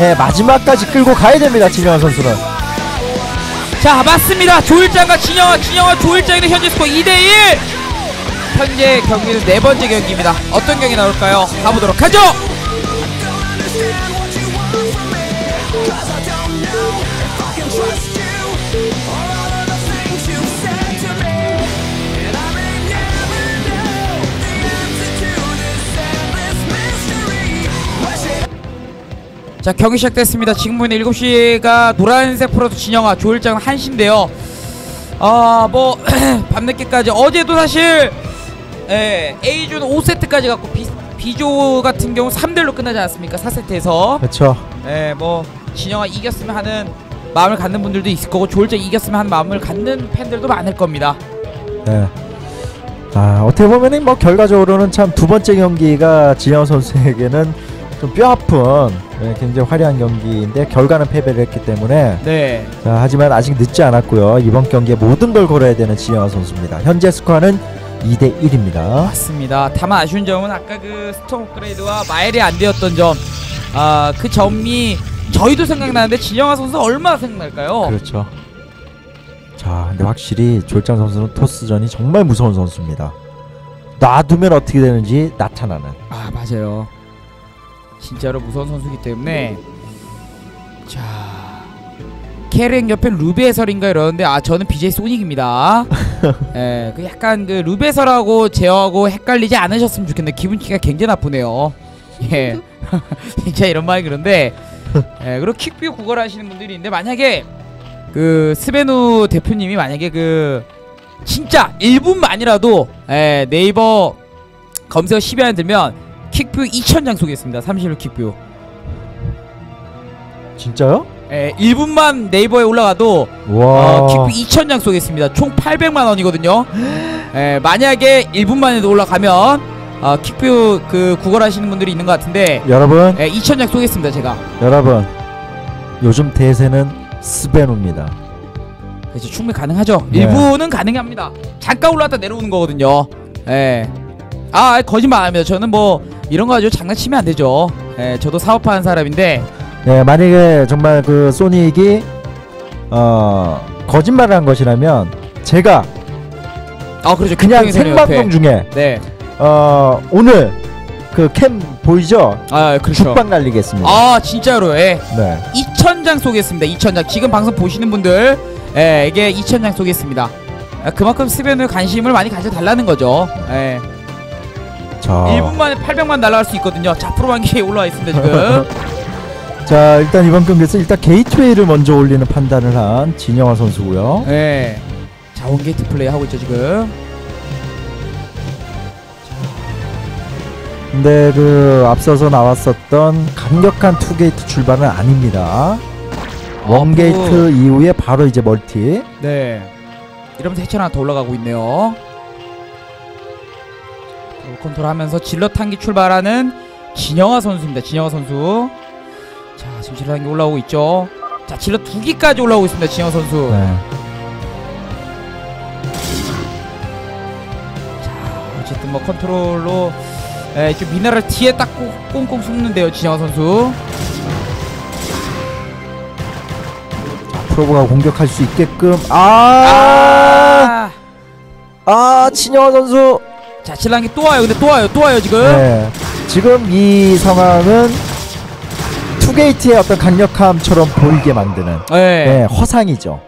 예, 마지막까지 끌고 가야 됩니다 진영환 선수는. 자 맞습니다. 조일장과 진영아 진영아 조일장의 현재 스코어 2대1 현재 경기는 네 번째 경기입니다. 어떤 경기 나올까요? 가보도록 하죠 자 경기 시작됐습니다. 지금 보이는 7시가 노란색 프로도 진영아 조일장 한시인데요. 아뭐 밤늦게까지 어제도 사실 예, A조는 5세트까지 갔고 B, B조 같은 경우 3대1로 끝나지 않았습니까? 4세트에서. 그렇죠 예, 뭐 진영아 이겼으면 하는 마음을 갖는 분들도 있을 거고 조일장 이겼으면 하는 마음을 갖는 팬들도 많을 겁니다. 네. 아 어떻게 보면은 뭐 결과적으로는 참 두 번째 경기가 진영환 선수에게는 좀 뼈아픈 예, 굉장히 화려한 경기인데 결과는 패배를 했기 때문에 네. 자, 하지만 아직 늦지 않았고요. 이번 경기에 모든 걸 걸어야 되는 진영환 선수입니다. 현재 스코어는 2대 1입니다. 맞습니다. 다만 아쉬운 점은 아까 그 스톰 업그레이드와 마일이 안 되었던 점, 아 그 점이 저희도 생각나는데 진영아 선수 얼마나 생각날까요? 그렇죠. 자 근데 확실히 졸장 선수는 토스전이 정말 무서운 선수입니다. 놔두면 어떻게 되는지 나타나는. 아 맞아요. 진짜로 무서운 선수기 때문에 자 캐릭 옆에 루비 해설인가 이러는데 아 저는 BJ 소닉입니다. 예, 그 약간 그 루비 해설하고 제어하고 헷갈리지 않으셨으면 좋겠는데 기분치가 굉장히 나쁘네요. 예, 진짜 이런 말이 그런데 예, 그리고 킥뷰 구걸 하시는 분들이 있는데 만약에 그 스베누 대표님이 만약에 그 진짜 1분만이라도 예, 네이버 검색어 10위 안에 들면 킥뷰 2000장 쏘겠습니다. 30일 킥뷰. 진짜요? 예, 1분만 네이버에 올라가도 와 어, 킥뷰 2000장 쏘겠습니다. 총 800만 원이거든요. 예, 만약에 1분 만에도 올라가면 어, 킥뷰 그 구걸하시는 분들이 있는 것 같은데 여러분 예, 2000장 쏘겠습니다. 제가. 여러분 요즘 대세는 스베누입니다 그래서 충분히 가능하죠. 네. 1분은 가능합니다. 잠깐 올라왔다 내려오는 거거든요. 예. 아 거짓말 안 합니다. 저는 뭐 이런 거 가지고 장난치면 안 되죠. 예, 저도 사업하는 사람인데 네 만약에 정말 그 소닉이 어 거짓말을 한 것이라면 제가 아 그렇죠. 그냥 김태형 생방송 옆에. 중에 네. 어 오늘 그 캠 보이죠? 아 그렇죠. 죽방 날리겠습니다. 아 진짜로 예. 네. 2,000장 쏘겠습니다. 2,000장. 지금 방송 보시는 분들 예, 이게 2,000장 쏘겠습니다. 아, 그만큼 스벤을 관심을 많이 가져달라는 거죠. 예. 자, 1분 만에 800만 날아갈 수 있거든요. 자, 프로반기에 올라와 있습니다, 지금. 자 일단 이번 경기에서 일단 게이트웨이를 먼저 올리는 판단을 한 진영화 선수고요. 예. 자, 원게이트 플레이 하고 있죠, 지금. 근데 그 앞서서 나왔었던 강력한 투게이트 출발은 아닙니다. 원게이트 이후에 바로 이제 멀티. 네. 이러면서 해처 하나 더 올라가고 있네요. 볼 컨트롤 하면서 질럿 한기 출발하는 진영아 선수입니다. 진영아 선수. 자, 지금 질럿 한기 올라오고 있죠. 자, 질럿 두 기까지 올라오고 있습니다. 진영아 선수. 네. 어쨌든 뭐 컨트롤로 에, 좀 미나를 뒤에 딱 꽁- 꽁꽁 숨는데요. 진영아 선수. 프로브가 공격할 수 있게끔 아, 아! 아 진영화 선수. 자, 한기 또 와요. 근데 또 와요. 또 와요, 지금. 네. 지금 이 상황은 투게이트의 어떤 강력함처럼 보이게 만드는 네. 네, 허상이죠.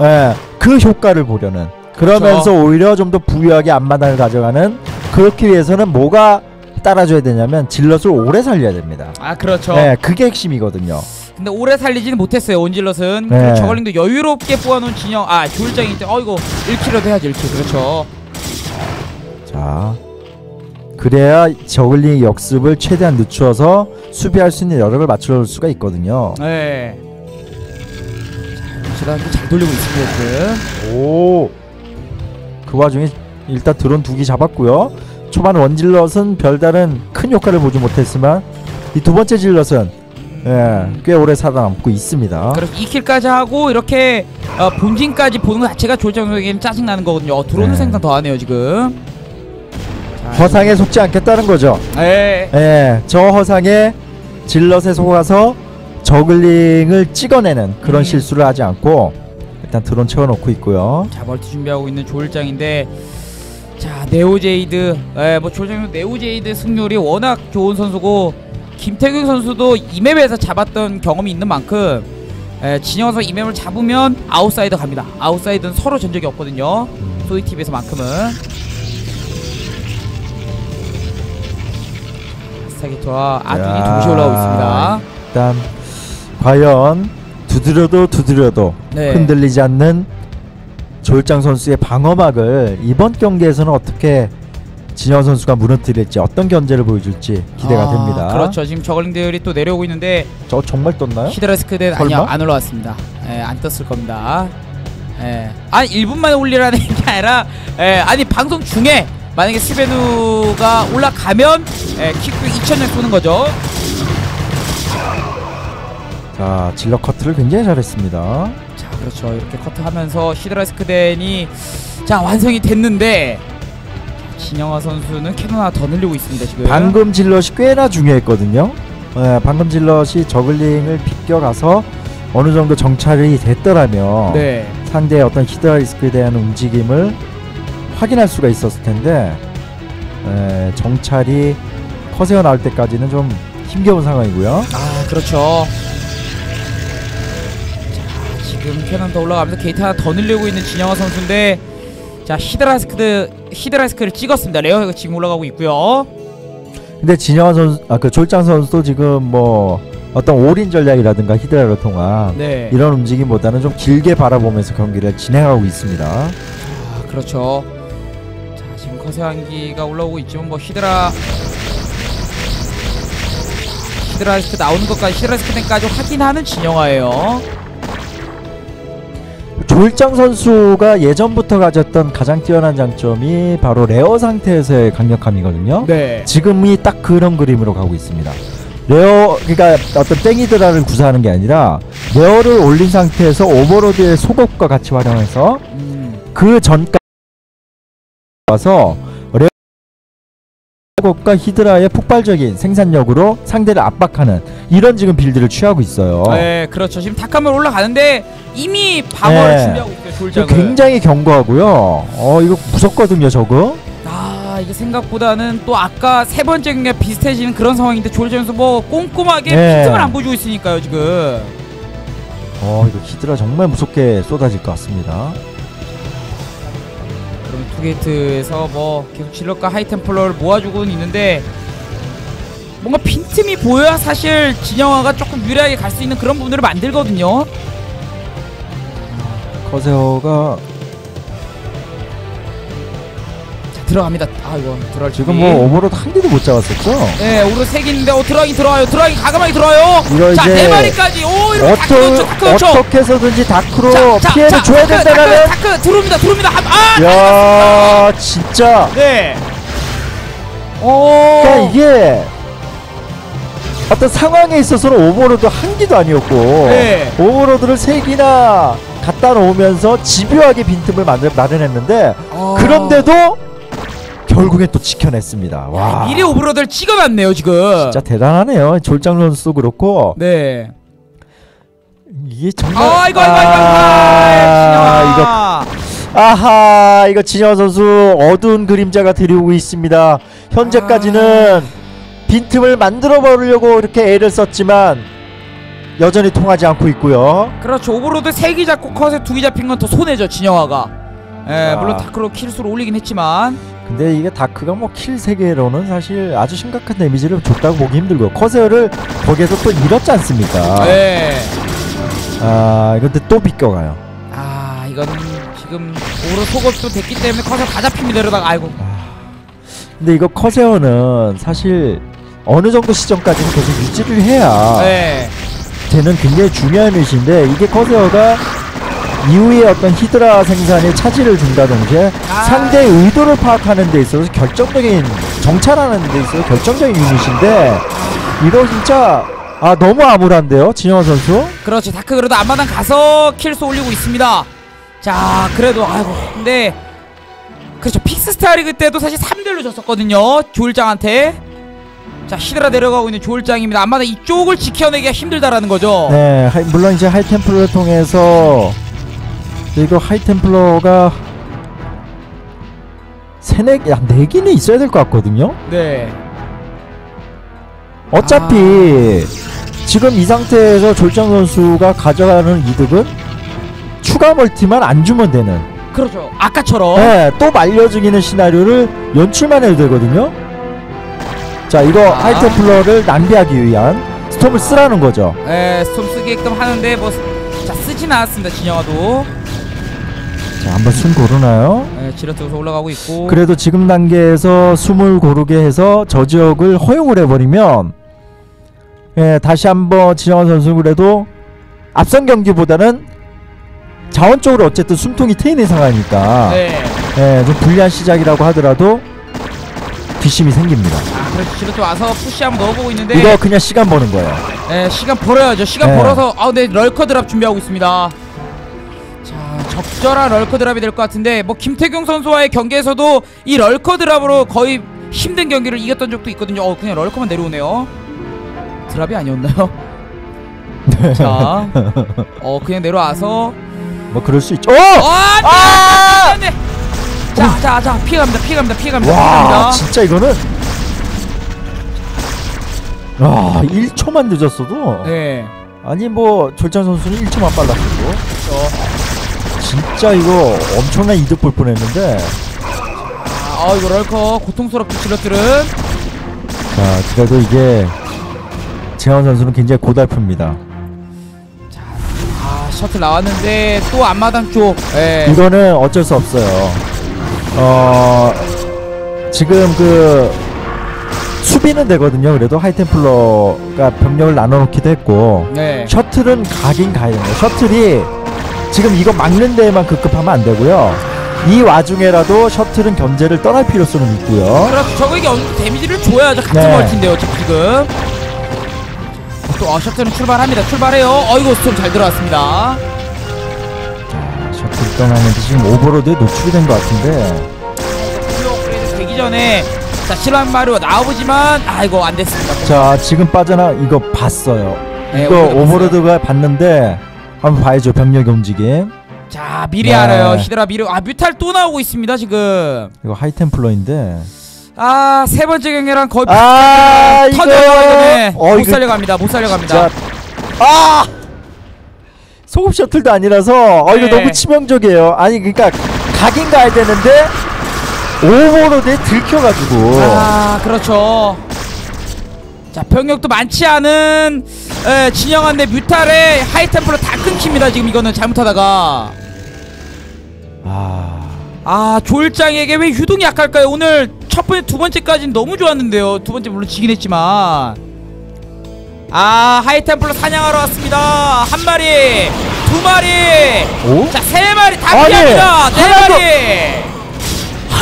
네, 그 효과를 보려는 그러면서 오히려 좀 더 부유하게 앞마당을 가져가는 그렇기 위해서는 뭐가 따라줘야 되냐면 질럿을 오래 살려야 됩니다. 아, 그렇죠. 네, 그게 핵심이거든요. 근데 오래 살리지는 못했어요 온질럿은 네. 저걸링도 여유롭게 뽑아놓은 진영 아 조일장이 때 어이구 1kg도 해야지 1kg 그렇죠 자, 그래야 저글링 역습을 최대한 늦춰서 수비할 수 있는 여력을 맞출 수가 있거든요. 네 자, 잘 돌리고 있습니다 지금 오. 그 와중에 일단 드론 두기 잡았고요. 초반 원질럿은 별다른 큰 효과를 보지 못했지만 이 두 번째 질럿은 예, 꽤 오래 살아남고 있습니다. 그래서 2킬까지 하고 이렇게 어, 본진까지 보는 것 자체가 조일장 선수에게는 짜증 나는 거거든요 어, 드론을 네. 생산 더 하네요 지금 자, 허상에 속지 않겠다는 거죠. 네. 예, 저 허상에 질럿에 속아서 저글링을 찍어내는 그런 음. 실수를 하지 않고 일단 드론 채워놓고 있고요. 자 멀티 준비하고 있는 조일장인데 자 네오제이드 에, 뭐 조일장도 네오제이드 승률이 워낙 좋은 선수고 김태균 선수도 이 맵에서 잡았던 경험이 있는 만큼 에, 진영에서 이 맵을 잡으면 아웃사이더 갑니다 아웃사이드는 서로 전적이 없거든요 소이TV에서만큼은 스타게트와 아둔이 야. 동시에 올라오고 있습니다 일단 과연 두드려도 두드려도 네. 흔들리지 않는 조일장 선수의 방어막을 이번 경기에서는 어떻게 진영 선수가 무너뜨릴지 어떤 견제를 보여줄지 기대가 아, 됩니다. 그렇죠 지금 저글링들이 또 내려오고 있는데 저 정말 떴나요? 히드라스크는 설마? 아니요 안 올라왔습니다. 예, 안 떴을 겁니다. 예, 아니 1분 만에 올리라는 게 아니라 예, 아니 방송 중에 만약에 스베누가 올라가면 예, 킥도 2천년 쏘는 거죠. 자 질러 커트를 굉장히 잘했습니다. 자 그렇죠 이렇게 커트하면서 히드라스크덴이 자 완성이 됐는데 진영화 선수는 캐논 하나 더 늘리고 있습니다 지금. 방금 질럿이 꽤나 중요했거든요. 예, 방금 질럿이 저글링을 비껴가서 어느 정도 정찰이 됐더라면 네. 상대의 어떤 히드라리스크에 대한 움직임을 확인할 수가 있었을 텐데 에, 정찰이 커세어 나올 때까지는 좀 힘겨운 상황이고요. 아 그렇죠. 자 지금 캐논 더 올라가면서 게이트 하나 더 늘리고 있는 진영화 선수인데 자 히드라스크드 히드라스크를 찍었습니다. 레어가 지금 올라가고 있고요. 근데 진영환 선수, 아그 졸장 선수도 지금 뭐 어떤 올인 전략이라든가 히드라를 통한 네. 이런 움직임보다는 좀 길게 바라보면서 경기를 진행하고 있습니다. 아, 그렇죠 커세 한기가 올라오고 있지만 뭐 히드라 히드라 스크 나오는 것까지 히드라 스크까지 확인하는 진영화예요 조일장 선수가 예전부터 가졌던 가장 뛰어난 장점이 바로 레어 상태에서의 강력함이거든요. 네 지금이 딱 그런 그림으로 가고 있습니다. 레어 그러니까 어떤 땡이드라를 구사하는 게 아니라 레어를 올린 상태에서 오버로드의 속업과 같이 활용해서 음, 그 전까지 와서 레어 속업과 히드라의 폭발적인 생산력으로 상대를 압박하는 이런 지금 빌드를 취하고 있어요. 네 그렇죠 지금 닭하면 올라가는데 이미 방어를 네. 준비하고 있어요 굉장히 견고하고요. 어 이거 무섭거든요, 저거. 아 이게 생각보다는 또 아까 세 번째 경기가 비슷해지는 그런 상황인데 선수 뭐 꼼꼼하게 네. 빈틈을 안 보여주고 있으니까요 지금 어 이거 히드라 정말 무섭게 쏟아질 것 같습니다. 투게이트에서 뭐 계속 질럿과 하이템플러를 모아주고는 있는데 뭔가 빈틈이 보여야 사실 진영화가 조금 유리하게 갈 수 있는 그런 부분들을 만들거든요. 커세어가 들어갑니다 아 이거 들어갈 지금. 뭐 오버로드 한 개도 못 잡았었죠? 네 오로 색있는데 어 들어가긴 들어와요 들어가긴 가감하게 들어와요 이거 자 이제 네 마리까지 오 이렇게 다크 넣죠 다크 넣죠 어떻게 해서든지 다크로 자, 자, 피해를 자, 줘야 다크, 된다는 다크, 다크 들어옵니다 들어옵니다 한- 아야 진짜 네. 오. 그러니까 이게 어떤 상황에 있어서는 오버로드 한 개도 아니었고 네. 오버로드를 세 개나 갖다 놓으면서 집요하게 빈틈을 마련했는데 어. 그런데도 결국엔 또 지켜냈습니다. 와 미리 오브로드를 찍어놨네요 지금. 진짜 대단하네요. 졸장 선수도 그렇고 네. 이게 정말 아 이거 이거 이거 이거. 아, 이거 아하 이거 진영 선수 어두운 그림자가 들이오고 있습니다. 현재까지는 아. 빈틈을 만들어 버리려고 이렇게 애를 썼지만 여전히 통하지 않고 있고요. 그렇죠 오브로드 세개 잡고 컷에 두개 잡힌 건 더 손해죠 진영아가. 예 아. 물론 다크로 킬수로 올리긴 했지만. 근데 이게 다크가 뭐킬 3개로는 사실 아주 심각한 데미지를 줬다고 보기 힘들고요. 커세어를 거기에서 또 잃었지 않습니까? 네. 아 근데 또 비껴가요. 아 이건 지금 오브로 속업도 됐기 때문에 컷에 다 잡힙니다 이러다가 아이고. 근데 이거 커세어는 사실 어느 정도 시점까지는 계속 유지를 해야 네. 되는 굉장히 중요한 의시인데 이게 커세어가 이후에 어떤 히드라 생산에 차질을 준다 동시에 아. 상대의 의도를 파악하는 데 있어서 결정적인 정찰하는 데 있어서 결정적인 유닛인데 이거 진짜 아 너무 암울한데요 진영아 선수 그렇죠 다크 그래도 앞마당 가서 킬수 올리고 있습니다 자 그래도 아이고 근데 그렇죠 픽스 스타리 그 때도 사실 3대1로 졌었거든요 조일장한테 자 히드라 내려가고 있는 조일장입니다. 아마도 이쪽을 지켜내기가 힘들다라는 거죠. 네, 하이, 물론 이제 하이템플러를 통해서 이거 하이템플러가 세네 개, 네 개는 있어야 될 것 같거든요. 네. 어차피 지금 이 상태에서 졸장 선수가 가져가는 이득은 추가 멀티만 안 주면 되는. 그렇죠. 아까처럼. 네, 또 말려 죽이는 시나리오를 연출만 해도 되거든요. 자, 이거 아. 하이템플러를 낭비하기 위한 스톰을 쓰라는 거죠. 네, 스톰 쓰게끔 하는데 뭐 자 쓰진 않았습니다. 진영아도. 자, 한번 숨 고르나요? 네, 지렛대서 올라가고 있고. 그래도 지금 단계에서 숨을 고르게 해서 저 지역을 허용을 해버리면 예, 다시 한번 진영환 선수 그래도 앞선 경기보다는 자원적으로 어쨌든 숨통이 트이는 상황이니까 네. 예, 좀 불리한 시작이라고 하더라도 뒷심이 생깁니다. 아, 그래서 지렛대 와서 푸시 한번 넣어보고 있는데. 이거 그냥 시간 버는 거예요. 네, 시간 벌어야죠. 시간 네. 벌어서 아, 네, 럴커 드랍 준비하고 있습니다. 자, 적절한 럴커 드랍이 될 것 같은데 뭐 김태경 선수와의 경기에서도 이 럴커 드랍으로 거의 힘든 경기를 이겼던 적도 있거든요. 어, 그냥 럴커만 내려오네요. 드랍이 아니었나요? 자, 어, 그냥 내려와서 뭐 그럴 수 있죠. 어! 어, 안 돼! 아! 안 돼! 자, 자, 자, 피해갑니다. 피해갑니다. 피해갑니다. 와, 피해갑니다. 진짜 이거는 와, 1초만 늦었어도 네. 아니 뭐 졸장 선수는 1초만 빨랐어도 그렇죠. 진짜 이거 엄청난 이득 볼 뻔했는데. 아, 어, 이거 럴커. 고통스럽게 질럿들은 자 그래도 이게 재환 선수는 굉장히 고달픕니다. 아, 셔틀 나왔는데 또 앞마당 쪽. 예. 이거는 어쩔 수 없어요. 어 지금 그 수비는 되거든요. 그래도 하이템플러가 병력을 나눠놓기도 했고. 네. 셔틀은 가긴 가야 돼요. 셔틀이 지금 이거 막는 데에만 급급하면 안 되고요 이 와중에라도 셔틀은 견제를 떠날 필요성은 있고요 그렇죠. 저거에게 어느 정도 데미지를 줘야죠. 같은 네. 멀티인데요, 지금 지금. 또 어, 셔틀은 출발합니다. 출발해요. 어이구 스톰 잘 들어왔습니다. 자, 셔틀 떠나는데 지금 오버로드에 노출이 된 것 같은데 업그레이드 되기 전에 자 실황 마리오 나와보지만 아 이거 안 됐습니다. 자 지금 빠져나 이거 봤어요 네, 이거 오버로드 오버로드가 봤는데 한번 봐야죠 병력 움직임 자 미리 네. 알아요. 히드라 미리 아 뮤탈 또 나오고 있습니다 지금. 이거 하이템플러인데 아 세 번째 경기랑 거의 아 이거 터져요 어, 못 살려갑니다. 못 살려갑니다. 아 소급 셔틀도 아니라서 어 이거 네. 너무 치명적이에요 아니 그러니까 가긴 가야 되는데 오버로드에 들켜가지고 아 그렇죠 자 병력도 많지 않은 에, 진영한데 뮤탈에 하이템플러 다 끊깁니다 지금 이거는 잘못하다가. 아. 아 조일장에게 왜 유독 약할까요? 오늘 첫 번째 두 번째까지는 너무 좋았는데요. 두 번째 물론 지긴 했지만. 아 하이템플러 사냥하러 왔습니다. 한 마리 두 마리. 오? 자세 마리 다 피합니다. 네 마리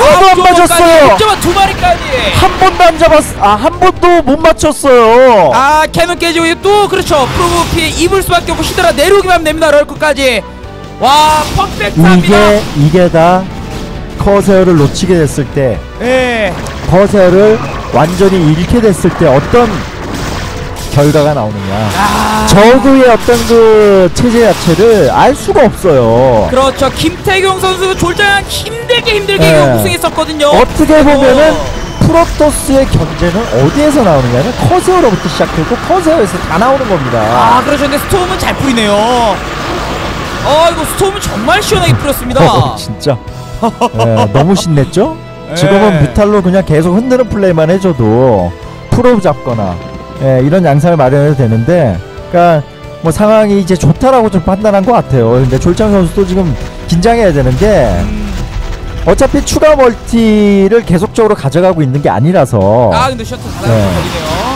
하나도 안 맞았어요 점두 마리까지. 한 번도 안 잡았 아한 번도 못 맞췄어요. 아 캐논 깨지고 또 그렇죠. 프로브 피해 입을 수밖에 없고 시드라 내려오기만 하면 됩니다 럴크까지. 와 퍼펙트합니다. 이게 이게 다 커세어를 놓치게 됐을 때 예. 커세어를 완전히 잃게 됐을 때 어떤 결과가 나오느냐. 아. 저그의 어떤 그 체제 자체를 알 수가 없어요. 그렇죠. 김태경 선수 졸장 힘들게 힘들게 네. 우승했었거든요. 어떻게 보면은 어. 프로토스의 견제는 어디에서 나오느냐면 커세어로부터 시작했고 커세어에서 다 나오는 겁니다. 아 그렇죠. 근데 스톰은 잘 뿌리네요. 어 이거 스톰은 정말 시원하게 뿌렸습니다. 어, 진짜. 예, 너무 신냈죠? 지금은 예. 뮤탈로 그냥 계속 흔드는 플레이만 해줘도 프로 잡거나 예, 이런 양상을 마련해도 되는데 그러니까 뭐 상황이 이제 좋다라고 좀 판단한 것 같아요. 근데 졸장 선수도 지금 긴장해야 되는 게 음, 어차피 추가 멀티를 계속적으로 가져가고 있는 게 아니라서 아 근데 셔틀 다 네. 걸리네요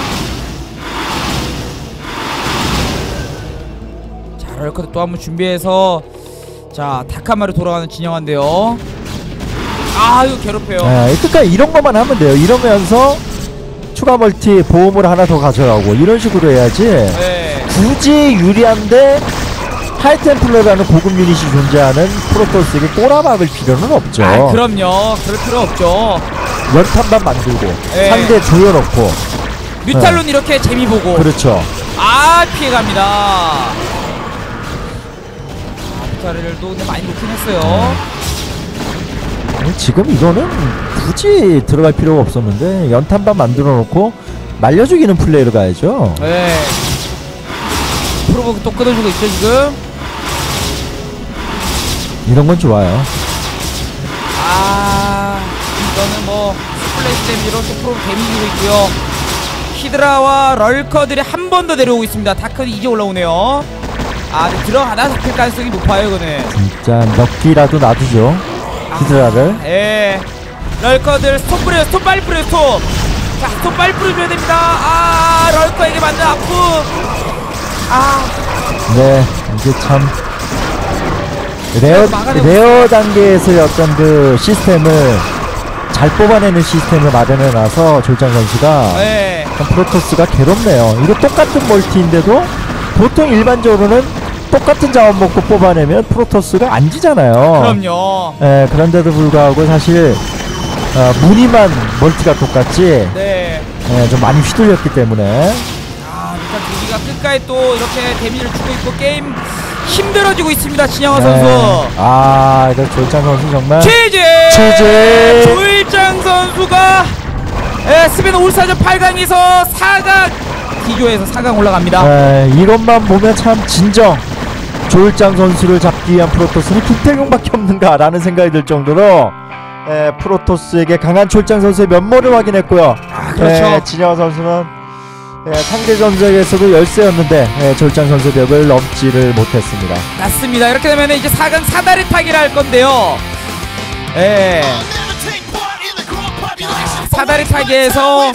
자 럴커도 또한 번 준비해서 자닭한 마리 돌아가는 진영한데요 아 이거 괴롭혀요 예, 그러니까 이런 것만 하면 돼요. 이러면서 추가 멀티 보험을 하나 더 가져가고 이런 식으로 해야지 네. 굳이 유리한데 하이템플러라는 고급 유닛이 존재하는 프로토스에게 꼬라박을 필요는 없죠. 아 그럼요 그럴 필요 없죠 연탄만 만들고 네. 상대 조여놓고 뮤탈론 이렇게 재미 보고 그렇죠. 아 피해갑니다. 아, 뮤탈을도 근데 많이 놓긴 했어요. 아니, 지금 이거는 굳이 들어갈 필요가 없었는데 연탄반 만들어 놓고 말려 죽이는 플레이로 가야죠. 네. 프로브 또 끊어주고 있죠 지금. 이런 건 좋아요. 아 이거는 뭐 스플래시 데미지로 또 프로브 데미지고 있고요. 히드라와 럴커들이 한 번 더 내려오고 있습니다. 다크는 이제 올라오네요. 아 들어가나 잡힐 가능성이 높아요 이거는. 진짜 몇 기라도 놔두죠. 히드라를. 예. 럴커들 스톱 뿌려요 스톱 빨리 뿌려요 스톱 자 스톱 빨리 뿌려줘야 됩니다 아 럴커에게 맞는 아픔 아 네, 이게 참 레어 레어 단계에서의 어떤 그 시스템을 잘 뽑아내는 시스템을 마련해 놔서 졸장 선수가 예. 참 프로토스가 괴롭네요. 이거 똑같은 멀티인데도 보통 일반적으로는 똑같은 자원 먹고 뽑아내면 프로토스가 안 지잖아요. 그럼요 예, 그런데도 불구하고 사실 어, 무늬만 멀티가 똑같지 네 예, 좀 많이 휘둘렸기 때문에 아, 일단 두기가 끝까지 또 이렇게 데미지를 주고 있고 게임 힘들어지고 있습니다. 진영아 네. 선수. 아, 이거 졸장 선수 정말 최재. 최재! 조일장 선수가 예, 스페인 올스타전 8강에서 4강 기조에서 4강 올라갑니다. 에, 이것만 보면 참 진정 조일장 선수를 잡기 위한 프로토스는 김태경밖에 없는가라는 생각이 들 정도로 에, 프로토스에게 강한 조일장 선수의 면모를 확인했고요. 아, 그렇죠. 에, 진영아 선수는 에, 상대 전적에서도 열세였는데 에, 조일장 선수 벽을 넘지를 못했습니다. 맞습니다. 이렇게 되면 이제 4강 사다리 타기를 할 건데요. 예. 사다리 타기에서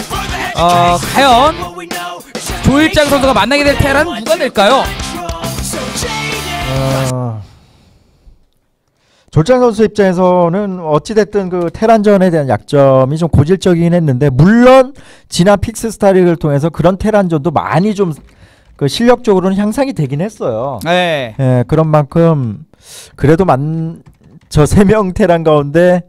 어, 과연 조일장 선수가 만나게 될 테란 누가 될까요? 어, 졸장 선수 입장에서는 어찌됐든 그 테란전에 대한 약점이 좀 고질적이긴 했는데 물론 지난 픽스 스타리그를 통해서 그런 테란전도 많이 좀 그 실력적으로는 향상이 되긴 했어요. 예. 예, 그런 만큼 그래도 만 저 세 명 테란 가운데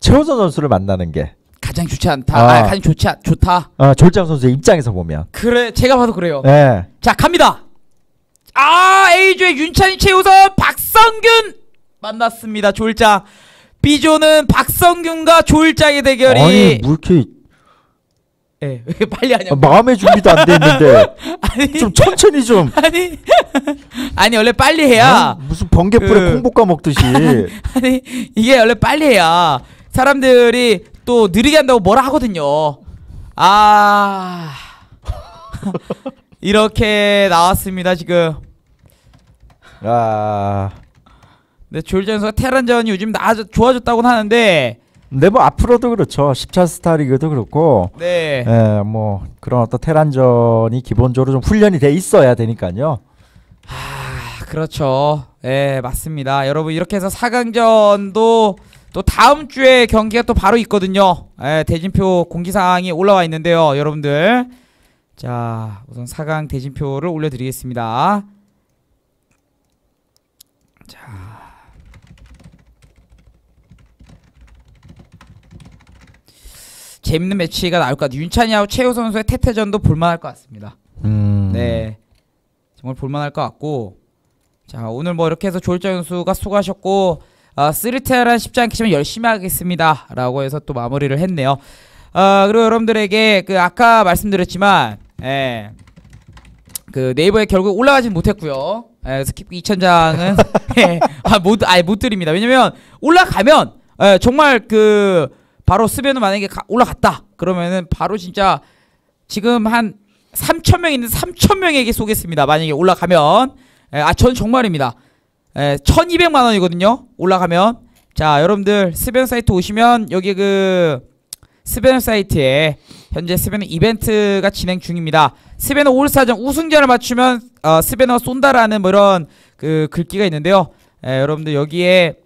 최호선 선수를 만나는 게 가장 좋지 않다. 아. 아, 가장 좋지 않, 좋다. 어, 졸장 선수의 입장에서 보면 그래, 제가 봐도 그래요. 예. 자 갑니다. 아 A조의 윤찬이 최우선 박성균 만났습니다. 조일장. B조는 박성균과 조일장의 대결이 아니 뭐 이렇게 예, 왜 빨리 하냐고. 마음의 준비도 안 아니 좀 천천히 좀 아니 아니 원래 빨리 해야 어? 무슨 번개불에 그- 콩 볶아 먹듯이 아니 이게 원래 빨리 해야 사람들이 또 느리게 한다고 뭐라 하거든요. 아 이렇게 나왔습니다 지금. 아 네, 조일장 선수가 테란전이 요즘 나 좋아졌다고는 하는데 근데 뭐 앞으로도 그렇죠 10차 스타리그도 그렇고 네. 예, 뭐 그런 어떤 테란전이 기본적으로 좀 훈련이 돼 있어야 되니까요 아, 그렇죠. 예, 맞습니다. 여러분 이렇게 해서 4강전도 또 다음 주에 경기가 또 바로 있거든요. 예, 대진표 공지사항이 올라와 있는데요, 여러분들. 자, 우선 4강 대진표를 올려드리겠습니다. 자. 재밌는 매치가 나올 것 같아요. 윤찬이하고 최우 선수의 태태전도 볼만할 것 같습니다. 음. 네. 정말 볼만할 것 같고 자 오늘 뭐 이렇게 해서 조일장 선수가 수고하셨고 아, 쓰리테란 쉽지 않겠지만 열심히 하겠습니다 라고 해서 또 마무리를 했네요 아 그리고 여러분들에게 그 아까 말씀드렸지만 예, 그 네이버에 결국 올라가진 못했고요 예, 스킵 2000장은 예, 아, 못, 아예 못 드립니다 왜냐면 올라가면 예, 정말 그 바로 스베는 만약에 가- 올라갔다 그러면은 바로 진짜 지금 한 3천 명 있는데 3천 명에게 쏘겠습니다. 만약에 올라가면 에, 아, 전 정말입니다. 에, 1,200만 원이거든요. 올라가면 자, 여러분들 스베너 사이트 오시면 여기 그 스베너 사이트에 현재 스베너 이벤트가 진행 중입니다. 스베너 올스타전 우승자를 맞추면 어, 스베너가 쏜다라는 뭐 이런 그 글귀가 있는데요. 에, 여러분들 여기에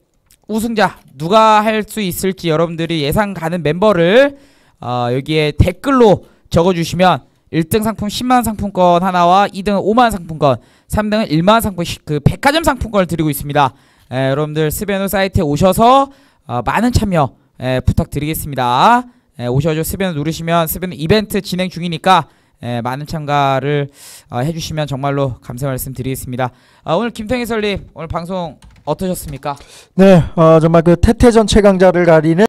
우승자 누가 할 수 있을지 여러분들이 예상 가는 멤버를 어, 여기에 댓글로 적어주시면 1등 상품 10만 상품권 하나와 2등은 5만 상품권, 3등은 1만 상품 그 백화점 상품권을 드리고 있습니다. 에, 여러분들 스베노 사이트에 오셔서 어, 많은 참여 에, 부탁드리겠습니다. 예, 오셔서 스벤 누르시면 스벤 이벤트 진행 중이니까 예, 많은 참가를 어, 해주시면 정말로 감사 말씀드리겠습니다. 아, 오늘 김태희 설님 오늘 방송 어떠셨습니까? 네, 어, 정말 그 태태전 최강자를 가리는